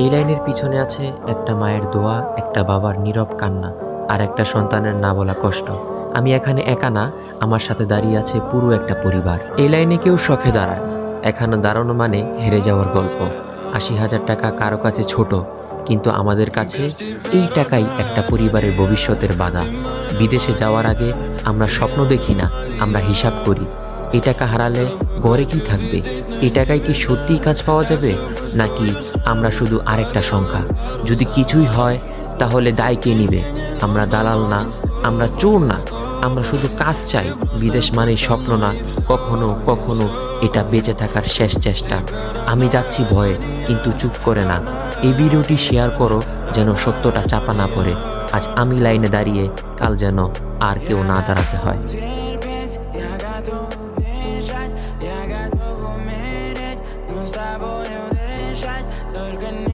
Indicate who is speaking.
Speaker 1: এই লাইনের পিছনে আছে একটা মায়ের দোয়া, একটা বাবার নীরব কান্না আর একটা সন্তানের না বলা কষ্ট। আমি এখানে একা না, আমার সাথে দাঁড়িয়ে আছে পুরো একটা পরিবার। এই লাইনে কেউ শখে দাঁড়ায় এখানে দাঁড়ানো মানে হেরে যাওয়ার গল্প। আশি হাজার টাকা কারও কাছে ছোট, কিন্তু আমাদের কাছে এই টাকাই একটা পরিবারের ভবিষ্যতের বাধা। বিদেশে যাওয়ার আগে আমরা স্বপ্ন দেখি না, আমরা হিসাব করি। এই টাকা হারালে ঘরে কি থাকবে? এই টাকায় কি সত্যিই কাজ পাওয়া যাবে? নাকি আমরা শুধু আরেকটা সংখ্যা? যদি কিছুই হয়, তাহলে দায় কে নিবে? আমরা দালাল না, আমরা চোর না, আমরা শুধু কাজ চাই। বিদেশ মানে স্বপ্ন না, কখনো কখনো এটা বেঁচে থাকার শেষ চেষ্টা। আমি যাচ্ছি ভয়ে, কিন্তু চুপ করে না। এই ভিডিওটি শেয়ার করো যেন সত্যটা চাপা না পড়ে। আজ আমি লাইনে দাঁড়িয়ে কাল যেন আর কেউ না দাঁড়াতে হয়।
Speaker 2: готов бежать, я готов умереть, но с тобою дышать, только не